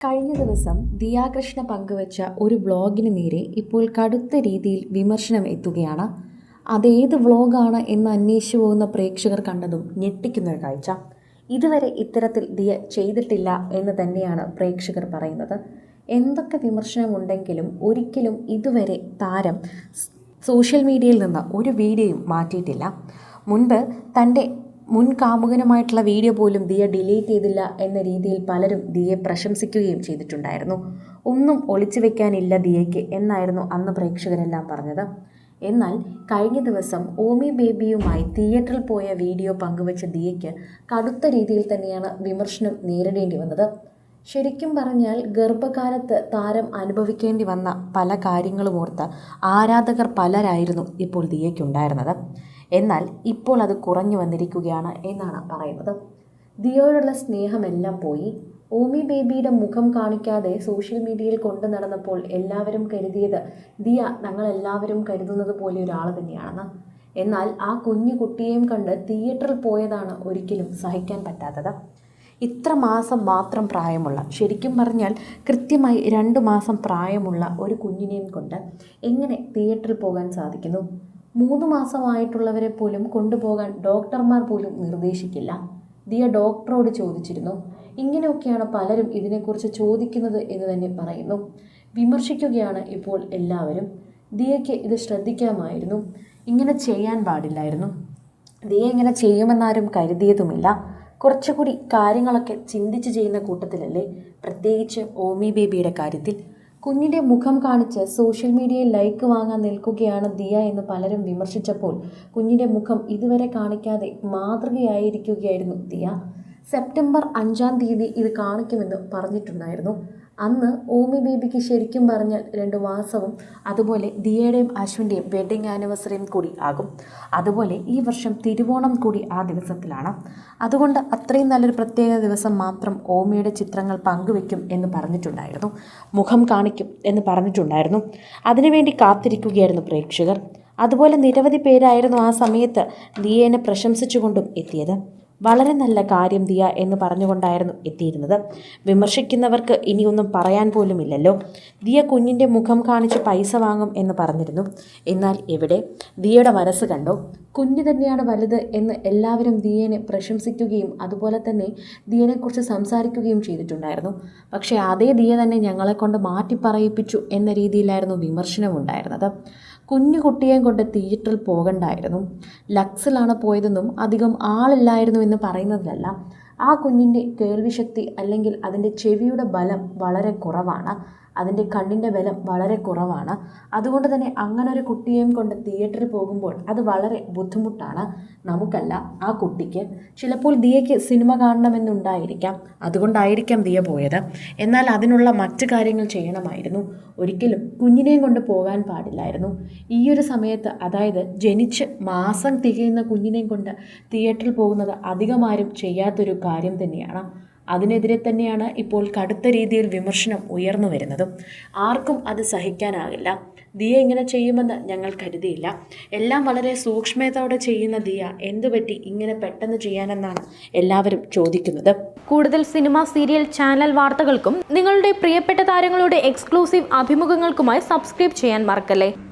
കഴിഞ്ഞ ദിവസം ദിയാകൃഷ്ണ പങ്കുവച്ച ഒരു വ്ളോഗിന് നേരെ ഇപ്പോൾ കടുത്ത രീതിയിൽ വിമർശനം എത്തുകയാണ്. അതേത് വ്ളോഗാണ് എന്ന് അന്വേഷിച്ചു പോകുന്ന പ്രേക്ഷകർ കണ്ടതും ഞെട്ടിക്കുന്ന ഒരു കാഴ്ച. ഇതുവരെ ഇത്തരത്തിൽ ദിയ ചെയ്തിട്ടില്ല എന്ന് തന്നെയാണ് പ്രേക്ഷകർ പറയുന്നത്. എന്തൊക്കെ വിമർശനമുണ്ടെങ്കിലും ഒരിക്കലും ഇതുവരെ താരം സോഷ്യൽ മീഡിയയിൽ നിന്ന് ഒരു വീഡിയോയും മാറ്റിയിട്ടില്ല. മുൻപ് തന്റെ മുൻ കാമുകനുമായിട്ടുള്ള വീഡിയോ പോലും ദിയ ഡിലീറ്റ് ചെയ്തില്ല എന്ന രീതിയിൽ പലരും ദിയെ പ്രശംസിക്കുകയും ചെയ്തിട്ടുണ്ടായിരുന്നു. ഒന്നും ഒളിച്ചു വെക്കാനില്ല ദിയയ്ക്ക് എന്നായിരുന്നു അന്ന് പ്രേക്ഷകരെല്ലാം പറഞ്ഞത്. എന്നാൽ കഴിഞ്ഞ ദിവസം ഓമി ബേബിയുമായി തിയേറ്ററിൽ പോയ വീഡിയോ പങ്കുവച്ച ദിയയ്ക്ക് കടുത്ത രീതിയിൽ തന്നെയാണ് വിമർശനം നേരിടേണ്ടി വന്നത്. ശരിക്കും പറഞ്ഞാൽ ഗർഭകാലത്ത് താരം അനുഭവിക്കേണ്ടി വന്ന പല കാര്യങ്ങളും ഓർത്ത് ആരാധകർ പലരായിരുന്നു ഇപ്പോൾ ദിയയ്ക്കുണ്ടായിരുന്നത്. എന്നാൽ ഇപ്പോൾ അത് കുറഞ്ഞു വന്നിരിക്കുകയാണ് എന്നാണ് പറയുന്നത്. ദിയോടുള്ള സ്നേഹമെല്ലാം പോയി. ഓമി ബേബിയുടെ മുഖം കാണിക്കാതെ സോഷ്യൽ മീഡിയയിൽ കൊണ്ടു നടന്നപ്പോൾ എല്ലാവരും കരുതിയത് ദിയ ഞങ്ങളെല്ലാവരും കരുതുന്നത് പോലെ ഒരാൾ തന്നെയാണെന്ന്. എന്നാൽ ആ കുഞ്ഞു കുട്ടിയെയും കണ്ട് തിയേറ്ററിൽ പോയതാണ് ഒരിക്കലും സഹിക്കാൻ പറ്റാത്തത്. ഇത്ര മാസം മാത്രം പ്രായമുള്ള ശരിക്കും പറഞ്ഞാൽ കൃത്യമായി രണ്ട് മാസം പ്രായമുള്ള ഒരു കുഞ്ഞിനെയും കൊണ്ട് എങ്ങനെ തിയേറ്ററിൽ പോകാൻ സാധിക്കുന്നു? മൂന്ന് മാസമായിട്ടുള്ളവരെ പോലും കൊണ്ടുപോകാൻ ഡോക്ടർമാർ പോലും നിർദ്ദേശിക്കില്ല. ദിയ ഡോക്ടറോട് ചോദിച്ചിരുന്നു. ഇങ്ങനെയൊക്കെയാണ് പലരും ഇതിനെക്കുറിച്ച് ചോദിക്കുന്നത് എന്ന് തന്നെ പറയുന്നു. വിമർശിക്കുകയാണ് ഇപ്പോൾ എല്ലാവരും. ദിയയ്ക്ക് ഇത് ശ്രദ്ധിക്കാമായിരുന്നു. ഇങ്ങനെ ചെയ്യാൻ പാടില്ലായിരുന്നു. ദിയ ഇങ്ങനെ ചെയ്യുമെന്നാരും കരുതിയതുമില്ല. കുറച്ചുകൂടി കാര്യങ്ങളൊക്കെ ചിന്തിച്ച് ചെയ്യുന്ന കൂട്ടത്തിലല്ലേ? പ്രത്യേകിച്ച് ഓമി ബേബിയുടെ കാര്യത്തിൽ. കുഞ്ഞിന്റെ മുഖം കാണിച്ച് സോഷ്യൽ മീഡിയയിൽ ലൈക്ക് വാങ്ങാൻ നിൽക്കുകയാണ് ദിയ എന്ന് പലരും വിമർശിച്ചപ്പോൾ കുഞ്ഞിന്റെ മുഖം ഇതുവരെ കാണിക്കാതെ മാതൃകയായിരിക്കുകയായിരുന്നു ദിയ. സെപ്റ്റംബർ അഞ്ചാം തീയതി ഇത് കാണിക്കുമെന്ന് പറഞ്ഞിട്ടുണ്ടായിരുന്നു. അന്ന് ഓമി ബേബിക്ക് ശരിക്കും പറഞ്ഞാൽ രണ്ട് മാസവും അതുപോലെ ദിയയുടെയും അശ്വിന്റെയും വെഡിങ് ആനിവേഴ്സറിയും കൂടി ആകും. അതുപോലെ ഈ വർഷം തിരുവോണം കൂടി ആ ദിവസത്തിലാണ്. അതുകൊണ്ട് അത്രയും നല്ലൊരു പ്രത്യേക ദിവസം മാത്രം ഓമിയുടെ ചിത്രങ്ങൾ പങ്കുവെക്കും എന്ന് പറഞ്ഞിട്ടുണ്ടായിരുന്നു. മുഖം കാണിക്കും എന്ന് പറഞ്ഞിട്ടുണ്ടായിരുന്നു. അതിനുവേണ്ടി കാത്തിരിക്കുകയായിരുന്നു പ്രേക്ഷകർ. അതുപോലെ നിരവധി പേരായിരുന്നു ആ സമയത്ത് ദിയേനെ പ്രശംസിച്ചുകൊണ്ടും എത്തിയത്. വളരെ നല്ല കാര്യം ദിയ എന്ന് പറഞ്ഞുകൊണ്ടായിരുന്നു എത്തിയിരുന്നത്. വിമർശിക്കുന്നവർക്ക് ഇനിയൊന്നും പറയാൻ പോലും ഇല്ലല്ലോ ദിയ കുഞ്ഞിന്റെ മുഖം കാണിച്ച് പൈസ വാങ്ങും എന്ന് പറഞ്ഞിരുന്നു. എന്നാൽ ഇവിടെ ദിയയുടെ മനസ്സ് കണ്ടോ? കുഞ്ഞ് തന്നെയാണ് വലുത് എന്ന് എല്ലാവരും ദിയേനെ പ്രശംസിക്കുകയും അതുപോലെ തന്നെ ദിയനെക്കുറിച്ച് സംസാരിക്കുകയും ചെയ്തിട്ടുണ്ടായിരുന്നു. പക്ഷേ അതേ ദിയ തന്നെ ഞങ്ങളെക്കൊണ്ട് മാറ്റി പറയിപ്പിച്ചു എന്ന രീതിയിലായിരുന്നു വിമർശനമുണ്ടായിരുന്നത്. കുഞ്ഞു കുട്ടിയെയും കൊണ്ട് തിയേറ്ററിൽ പോകണ്ടായിരുന്നു. ലക്സിലാണ് പോയതെന്നും അധികം ആളില്ലായിരുന്നു എന്ന് പറയുന്നതിലല്ല. ആ കുഞ്ഞിന്റെ കേൾവിശക്തി അല്ലെങ്കിൽ അതിന്റെ ചെവിയുടെ ബലം വളരെ കുറവാണ്. അതിന്റെ കണ്ണിന്റെ ബലം വളരെ കുറവാണ്. അതുകൊണ്ട് തന്നെ അങ്ങനെ ഒരു കുട്ടിയെയും കൊണ്ട് തിയേറ്ററിൽ പോകുമ്പോൾ അത് വളരെ ബുദ്ധിമുട്ടാണ് നമുക്കല്ല ആ കുട്ടിക്ക്. ചിലപ്പോൾ ദിയയ്ക്ക് സിനിമ കാണണമെന്നുണ്ടായിരിക്കാം. അതുകൊണ്ടായിരിക്കാം ദിയ പോയത്. എന്നാൽ അതിനുള്ള മറ്റു കാര്യങ്ങൾ ചെയ്യണമായിരുന്നു. ഒരിക്കലും കുഞ്ഞിനെയും കൊണ്ട് പോകാൻ പാടില്ലായിരുന്നു. ഈ ഒരു സമയത്ത് അതായത് ജനിച്ച് മാസം തികയുന്ന കുഞ്ഞിനെയും കൊണ്ട് തിയേറ്ററിൽ പോകുന്നത് അധികമാരും ചെയ്യാത്തൊരു കാര്യം തന്നെയാണ്. അതിനെതിരെ തന്നെയാണ് ഇപ്പോൾ കടുത്ത രീതിയിൽ വിമർശനം ഉയർന്നു വരുന്നതും. ആർക്കും അത് സഹിക്കാനാകില്ല. ദിയ ഇങ്ങനെ ചെയ്യുമെന്ന് ഞങ്ങൾ കരുതിയില്ല. എല്ലാം വളരെ സൂക്ഷ്മതയോടെ ചെയ്യുന്ന ദിയ എന്തുപറ്റി ഇങ്ങനെ പെട്ടെന്ന് ചെയ്യാനെന്നാണ് എല്ലാവരും ചോദിക്കുന്നത്. കൂടുതൽ സിനിമ സീരിയൽ ചാനൽ വാർത്തകൾക്കും നിങ്ങളുടെ പ്രിയപ്പെട്ട താരങ്ങളുടെ എക്സ്ക്ലൂസീവ് അഭിമുഖങ്ങൾക്കുമായി സബ്സ്ക്രൈബ് ചെയ്യാൻ മറക്കല്ലേ?